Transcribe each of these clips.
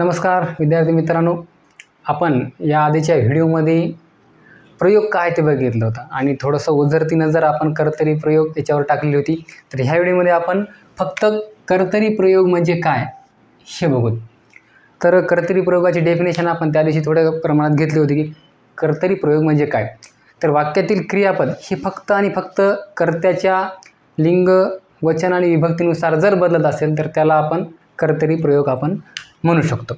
नमस्कार विद्यार्थी मित्रांनो. आपण या आधीच्या व्हिडिओमध्ये प्रयोग काय ते बघितलं होतं आणि थोडंसं ओझरती नजर आपण कर्तरी प्रयोग याच्यावर टाकलेली होती तर ह्या व्हिडिओमध्ये आपण फक्त कर्तरी प्रयोग म्हणजे काय हे बघू तर कर्तरी प्रयोगाची डेफिनेशन आपण त्या दिवशी थोड्या प्रमाणात घेतली होती की कर्तरी प्रयोग म्हणजे काय. तर वाक्यातील क्रियापद हे फक्त आणि फक्त कर्त्याच्या लिंग वचन आणि विभक्तीनुसार जर बदलत असेल तर त्याला आपण कर्तरी प्रयोग आपण म्हणू शकतो.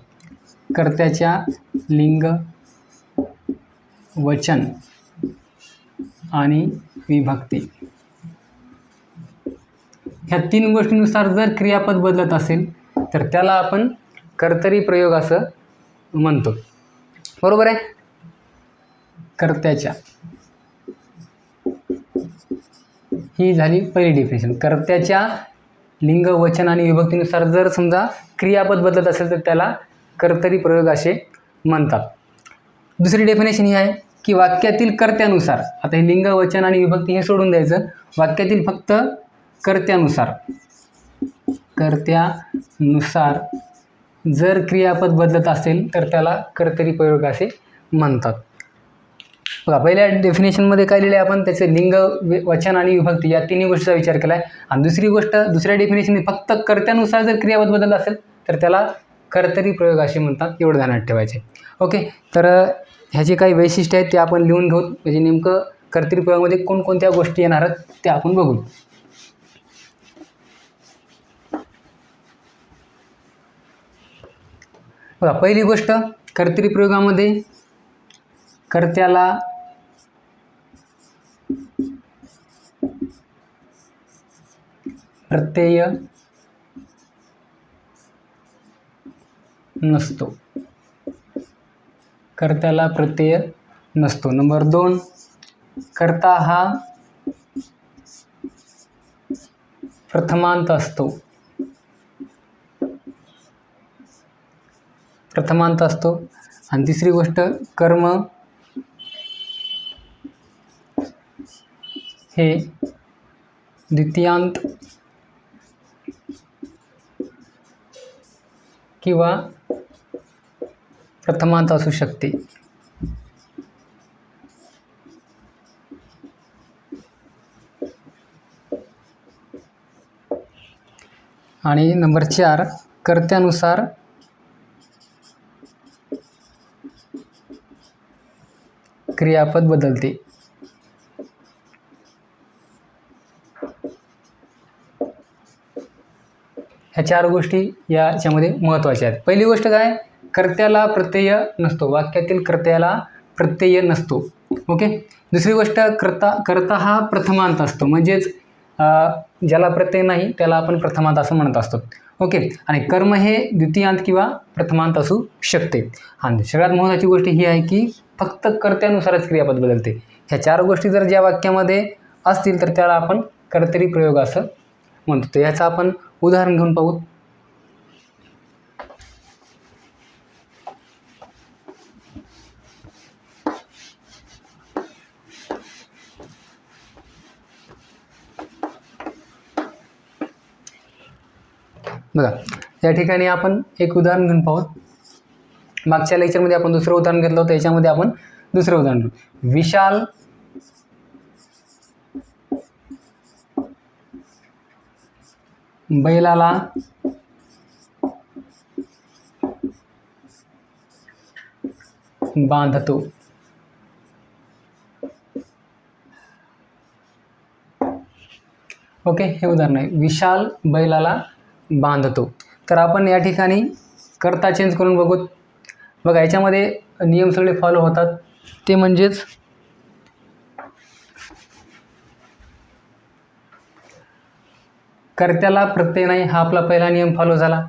कर्त्याच्या लिंग वचन आणि विभक्ती. ह्या तीन गोष्टींनुसार जर क्रियापद बदलत असेल तर त्याला आपण कर्तरी प्रयोग असं म्हणतो. बरोबर आहे? कर्त्याच्या. ही झाली पहिली डेफिनेशन कर्त्याच्या लिंग वचन आणि विभक्तीनुसार जर समजा क्रियापद बदलत असेल तर त्याला कर्तरी प्रयोग असे म्हणतात. दुसरी डेफिनेशन ही आहे की वाक्यातील कर्त्यानुसार आता हे लिंग वचन आणि विभक्ती हे सोडून द्यायचं. वाक्यातील फक्त कर्त्यानुसार. कर्त्यानुसार जर क्रियापद बदलत असेल तर त्याला कर्तरी प्रयोग असे म्हणतात. बघा पहिल्या डेफिनेशनमध्ये काय लिहिलं आहे आपण? त्याचे लिंग वि- वचन आणि विभक्ती या तिन्ही गोष्टीचा विचार केला आहे आणि दुसरी गोष्ट दुसऱ्या डेफिनेशनने फक्त कर्त्यानुसार जर क्रियापद बदलत असेल तर त्याला कर्तरी प्रयोग असे म्हणतात एवढं ध्यानात ठेवायचे ओके तर ह्याची काही वैशिष्ट्य आहेत ते आपण लिहून घेऊ. म्हणजे नेमकं कर्तरी प्रयोगामध्ये कोणकोणत्या गोष्टी येणार आहेत त्या आपण बघू. बघा पहिली गोष्ट कर्तरी प्रयोगामध्ये कर्त्याला प्रत्यय नसतो. कर्त्याला प्रत्यय नसतो. नंबर दोन कर्ता हा प्रथमांत असतो. प्रथमांत असतो. आणि तिसरी गोष्ट कर्म हे द्वितीयांत किंवा प्रथमांत असू शकते. आणि नंबर चार कर्त्यानुसार क्रियापद बदलते. ह्या चार गोष्टी याच्यामध्ये महत्त्वाच्या आहेत. पहिली गोष्ट काय? कर्त्याला प्रत्यय नसतो. वाक्यातील कर्त्याला प्रत्यय नसतो. ओके? दुसरी गोष्ट कर्ता कर्ता हा प्रथमांत असतो. म्हणजेच ज्याला प्रत्यय नाही त्याला आपण प्रथमांत असं म्हणत असतो. ओके? आणि कर्म हे द्वितीयांत किंवा प्रथमांत असू शकते. आणि सगळ्यात महत्त्वाची गोष्ट ही आहे की फक्त कर्त्यानुसारच क्रियापद बदलते. ह्या चार गोष्टी जर ज्या वाक्यामध्ये असतील तर त्याला आपण कर्तरी प्रयोग असं म्हणतो. तर आपण उदाहरण घेऊन पाहू. बघा या ठिकाणी आपण एक उदाहरण घेऊन पाहू. मागच्या लेक्चरमध्ये आपण दुसरं उदाहरण घेतलं होतं याच्यामध्ये आपण दुसरं उदाहरण घेऊ. विशाल बैलाला बांधतो. ओके हे उदाहरण आहे. विशाल बैलाला बांधतो. तर आपण या ठिकाणी करता चेंज करून बघू. बघा याच्यामध्ये नियम सगळे फॉलो होतात. ते म्हणजेच कर्त्याला प्रत्यय नाही हा आपला पहिला नियम फॉलो झाला.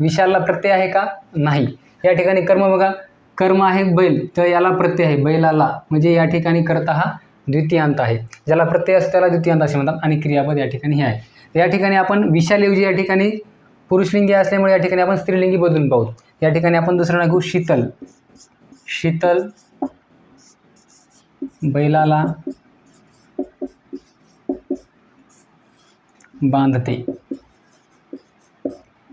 विशालला प्रत्यय आहे का? नाही. या ठिकाणी कर्म बघा. कर्म आहे बैल तर याला प्रत्यय आहे बैलाला. म्हणजे या ठिकाणी कर्ता हा द्वितीयांत आहे. ज्याला प्रत्यय असतो त्याला द्वितीयांत असे म्हणतात आणि क्रियापद या ठिकाणी हे आहे. या ठिकाणी आपण विशालऐवजी या ठिकाणी पुरुषलिंगी असल्यामुळे या ठिकाणी आपण स्त्रीलिंगी बदलून पाहू. या ठिकाणी आपण दुसरं नाव घेऊ शीतल. शीतल बैलाला बांधते.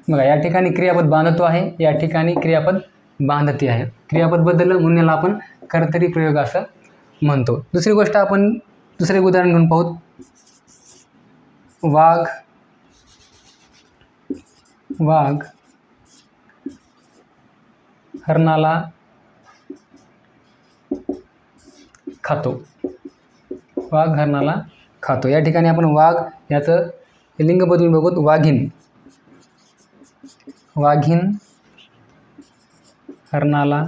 बघा या ठिकाणी क्रियापद बांधतो आहे या ठिकाणी क्रियापद बांधते आहे. क्रियापद बदल म्हणून आपण कर्तरी प्रयोग असं म्हणतो. दुसरी गोष्ट आपण दुसरे उदाहरण घेऊन पाहू. वाघ वाघ हरणाला खातो. वाघ हरणाला खातो. या ठिकाणी आपण वाघ याचं लिंग बदलून बघू वाघीन वाघीन हरणाला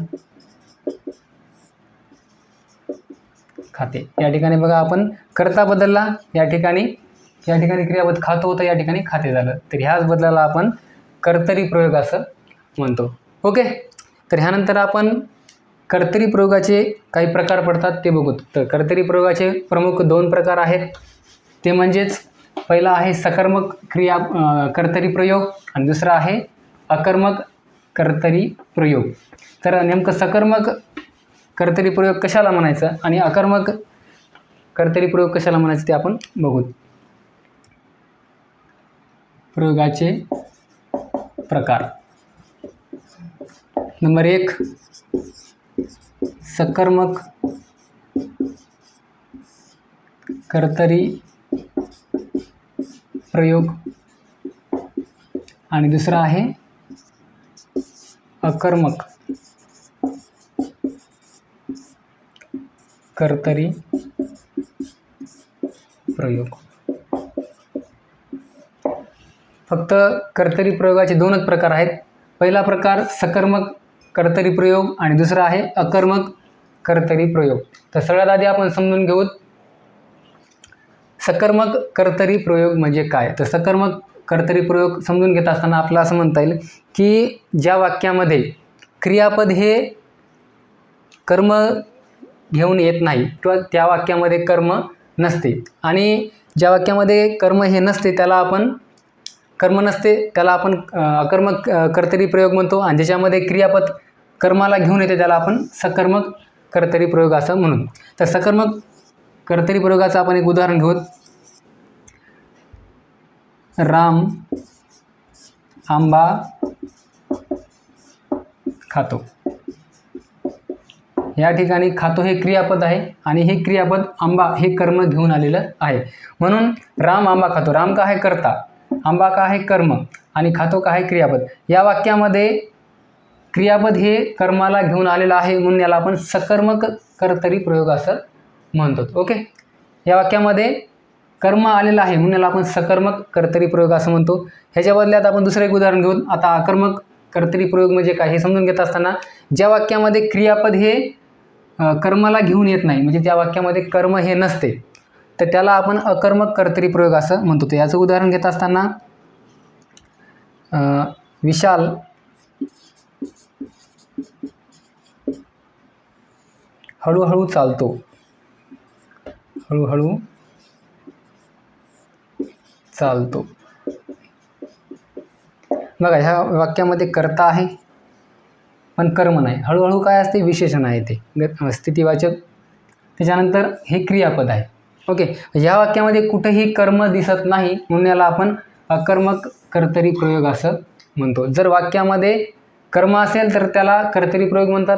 खाते. या ठिकाणी बघा आपण करता बदलला या ठिकाणी या ठिकाणी क्रियापद खातो होतं या ठिकाणी खाते झालं. तर ह्याच बदलाला आपण कर्तरी प्रयोग असं म्हणतो. ओके? तर ह्यानंतर आपण कर्तरी प्रयोगाचे काही प्रकार पडतात ते बघू. तर कर्तरी प्रयोगाचे प्रमुख दोन प्रकार आहेत. ते म्हणजेच पहिला आहे सकर्मक क्रिया कर्तरी प्रयोग आणि दुसरा आहे अकर्मक कर्तरी प्रयोग. तर नेमकं सकर्मक कर्तरी प्रयोग कशाला म्हणायचं आणि अकर्मक कर्तरी प्रयोग कशाला म्हणायचं ते आपण बघू प्रयोगाचे प्रकार. नंबर एक सकर्मक कर्तरी प्रयोग. आणि दुसरा आहे अकर्मक. कर्तरी प्रयोग. फक्त कर्तरी प्रयोगाचे दोनच प्रकार आहेत. पहिला प्रकार सकर्मक कर्तरी प्रयोग आणि दुसरा आहे अकर्मक कर्तरी प्रयोग. तर सगळ्यात आधी आपण समजून घेऊ सकर्मक कर्तरी प्रयोग म्हणजे काय? तर सकर्मक कर्तरी प्रयोग समजून घेत असताना आपलं असं म्हणता येईल की ज्या वाक्यामध्ये क्रियापद हे कर्म घेऊन येत नाही किंवा त्या वाक्यामध्ये कर्म नसते. आणि ज्या वाक्यामध्ये कर्म हे नसते त्याला आपण कर्म नसते त्याला आपण अकर्मक कर्तरी प्रयोग म्हणतो. आणि ज्याच्यामध्ये क्रियापद कर्माला घेऊन येते त्याला आपण सकर्मक कर्तरी प्रयोग असं म्हणून तर सकर्मक कर्तरी प्रयोगाचं आपण एक उदाहरण घेऊत राम आंबा खातो. या ठिकाणी खातो हे क्रियापद आहे आणि हे क्रियापद आंबा हे कर्म घेऊन आलेलं आहे. म्हणून राम आंबा खातो. राम का आहे कर्ता? आंबा का आहे कर्म? आणि खातो का आहे क्रियापद? या वाक्यामध्ये क्रियापद हे कर्माला घेऊन आलेलं आहे म्हणून याला आपण सकर्मक कर्तरी प्रयोग असं म्हणतो ओके या वाक्यामध्ये कर्म आलेलं आहे. म्हणून याला आपण सकर्मक कर्तरी प्रयोग असं म्हणतो. ह्याच्या बदल्यात आपण दुसरं एक उदाहरण घेऊन आता आक्रमक कर्तरी प्रयोग म्हणजे काय हे समजून घेत असताना ज्या वाक्यामध्ये क्रियापद हे कर्माला घेऊन येत नाही म्हणजे त्या वाक्यामध्ये कर्म हे नसते तर त्याला आपण अकर्मक कर्तरी प्रयोग असं म्हणतो. तर याचं उदाहरण घेत असताना विशाल हळूहळू चालतो. हळूहळू चालतो. बघा ह्या वाक्यामध्ये कर्ता आहे पण कर्म नाही. हळूहळू काय असते? विशेषण आहे ते. स्थितीवाचक स्थितिवाचक. त्याच्यानंतर हे क्रियापद आहे. ओके ह्या वाक्यामध्ये कुठेही कर्म दिसत नाही म्हणून याला आपण अकर्मक कर्तरी प्रयोग असं म्हणतो. जर वाक्यामध्ये कर्म असेल तर त्याला कर्तरी प्रयोग म्हणतात.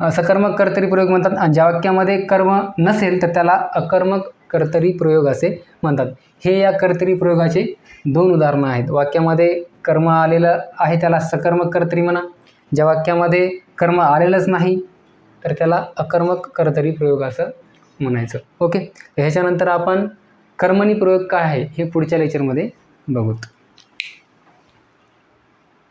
सकर्मक कर्तरी प्रयोग म्हणतात. आणि ज्या वाक्यामध्ये कर्म नसेल तर त्याला अकर्मक कर्तरी प्रयोग असे म्हणतात. हे या कर्तरी प्रयोगाचे दोन उदाहरणं आहेत. वाक्यामध्ये कर्म आलेलं आहे त्याला सकर्मक कर्तरी म्हणा. ज्या वाक्यामध्ये कर्म आलेलंच नाही तर त्याला अकर्मक कर्तरी प्रयोग असं म्हणायचं. ओके? ह्याच्यानंतर आपण कर्मणी प्रयोग काय आहे हे पुढच्या लेक्चरमध्ये बघूत